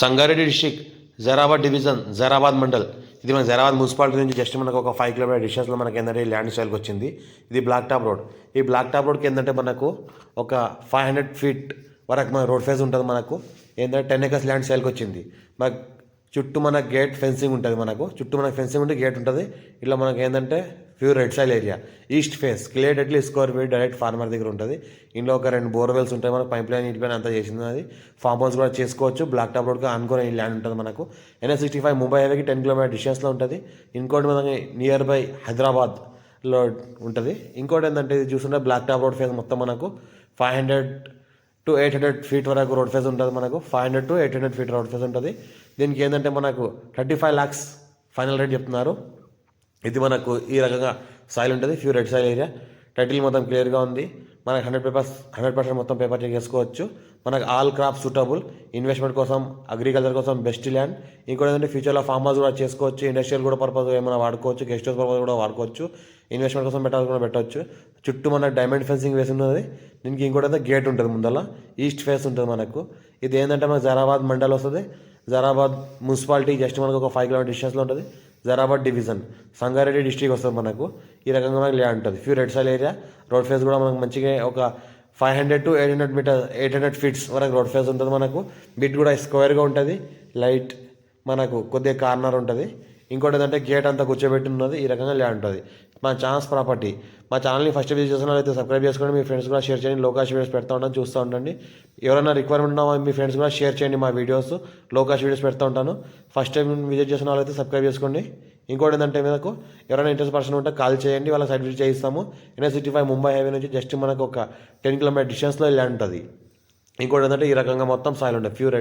Sangareddy district Zaheerabad division Zaheerabad mandal. ఇది మన Zaheerabad municipality నుంచి జస్ట్ మనకు ఒక ఫైవ్ కిలోమీటర్ డిస్టెన్స్లో మనకి ఏంటంటే ల్యాండ్ స్టైల్కి వచ్చింది. ఇది బ్లాక్ టాప్ రోడ్ ఈ బ్లాక్ టాప్ రోడ్కి ఏంటంటే మనకు ఒక ఫైవ్ హండ్రెడ్ ఫీట్ వరకు మన రోడ్ ఫేస్ ఉంటుంది మనకు. ఏంటంటే టెన్ ఎకర్స్ ల్యాండ్ సేల్కి వచ్చింది. మనకు చుట్టూ మన గేట్ ఫెన్సింగ్ ఉంటుంది మనకు. చుట్టూ మనకు ఫెన్సింగ్ ఉంటే గేట్ ఉంటుంది. ఇట్లా మనకు ఏంటంటే pure red soil area east face clear ఎట్లీ square feet direct farmer దగ్గర ఉంటుంది. ఇంట్లో ఒక రెండు బోర్వెల్స్ ఉంటాయి మనకు పైప్ లైన్ ఇంటి పైన అంతా చేసింది అది. ఫామ్ హౌస్ కూడా చేసుకోవచ్చు. బ్లాక్ టాప్ రోడ్కి అనుకునే ఈ ల్యాండ్ ఉంటుంది మనకు. ఎన్ఎస్ సిక్స్టీ ఫైవ్ ముంబై హైవేకి టెన్ కిలోమీటర్ డిస్టెన్స్లో ఉంటుంది. ఇంకోటి మనకి నియర్ బై హైదరాబాద్లో ఉంటుంది. ఇంకోటి ఏంటంటే ఇది చూస్తుంటే బ్లాక్ టాప్ రోడ్ ఫేస్ మొత్తం మనకు five hundred to eight hundred feet వరకు రోడ్ ఫేస్ ఉంటుంది మనకు. Five hundred to eight hundred feet road face ఉంటుంది. దీనికి ఏంటంటే మనకు thirty five lakhs final rate చెప్తున్నారు. ఇది మనకు ఈ రకంగా సాయిల్ ఉంటుంది pure red soil area title మొత్తం క్లియర్గా ఉంది. మనకు హండ్రెడ్ పేపర్స్ హండ్రెడ్ పర్సెంట్ మొత్తం పేపర్ చెక్ చేసుకోవచ్చు. మనకు ఆల్ క్రాప్ సూటబుల్ ఇన్వెస్ట్మెంట్ కోసం అగ్రికల్చర్ కోసం బెస్ట్ ల్యాండ్ ఇంకోటి ఏంటంటే ఫ్యూచర్లో ఫార్మ్ హౌస్ కూడా చేసుకోవచ్చు. ఇండస్ట్రియల్ కూడా పర్పస్ ఏమైనా వాడుకోవచ్చు. గెస్ట్ హౌస్ పర్పస్ కూడా వాడుకోవచ్చు. ఇన్వెస్ట్మెంట్ కోసం పెట్టాల్సి కూడా పెట్టవచ్చు చుట్టూ మనకు డైమండ్ ఫెన్సింగ్ వేసి ఉన్నది. దీనికి ఇంకోటి అయితే గేట్ ఉంటుంది ముందల. ఈస్ట్ ఫేస్ ఉంటుంది మనకు. ఇది ఏంటంటే మనకు జరాబాద్ మండల్ వస్తుంది. జరాబాద్ మున్సిపాలిటీ జస్ట్ మనకు ఒక ఫైవ్ కిలోమీటర్ డిస్టెన్స్లో ఉంటుంది. జరాబాద్ డివిజన్ సంగారెడ్డి డిస్ట్రిక్ట్ వస్తుంది మనకు. ఈ రకంగా మనకి ల్యాండ్ ఉంటుంది. Pure red soil area road face కూడా మనకు మంచిగా ఒక five hundred to eight hundred meter eight hundred feets వరకు రోడ్ ఫేస్ ఉంటుంది మనకు. బిట్ కూడా స్క్వేర్గా ఉంటుంది. లైట్ మనకు కొద్దిగా కార్నర్ ఉంటుంది. ఇంకోటి ఏంటంటే గేట్ అంతా కూర్చోబెట్టి ఉన్నది ఈ రకంగా ల్యాండ్ ఉంటుంది మా ఛాన్స్ ప్రాపర్టీ మా ఛానల్ని ఫస్ట్ విజిట్ చేస్తున్నట్లయితే సబ్స్క్రైబ్ చేసుకోండి మీ ఫ్రెండ్స్ కూడా షేర్ చేయండి. లోకాష్ వీడియోస్ పెడతా ఉంటాను చూస్తూ ఉండండి. ఎవరైనా రిక్వైర్మెంట్ ఉన్నా మీ ఫ్రెండ్స్ కూడా షేర్ చేయండి మా వీడియోస్ లోకాష్ వీడియోస్ పెడతా ఉంటాను. ఫస్ట్ టైం విజిట్ చేసిన వాళ్ళైతే సబ్స్క్రైబ్ చేసుకోండి. ఇంకోటి ఏంటంటే మీకు ఎవరైనా ఇంట్రెస్ట్ పర్సన్ ఉంటే కాల్ చేయండి. వాళ్ళ సైట్ విజిట్ చేయిస్తాము. NS city five Mumbai highway నుంచి జస్ట్ మనకు ఒక టెన్ కిలోమీటర్ డిస్టెన్స్లో ల్యాండ్ ఉంటుంది ఇంకోటి ఏంటంటే ఈ రకంగా మొత్తం సాయిల్ ఉంటుంది ఫ్యూర్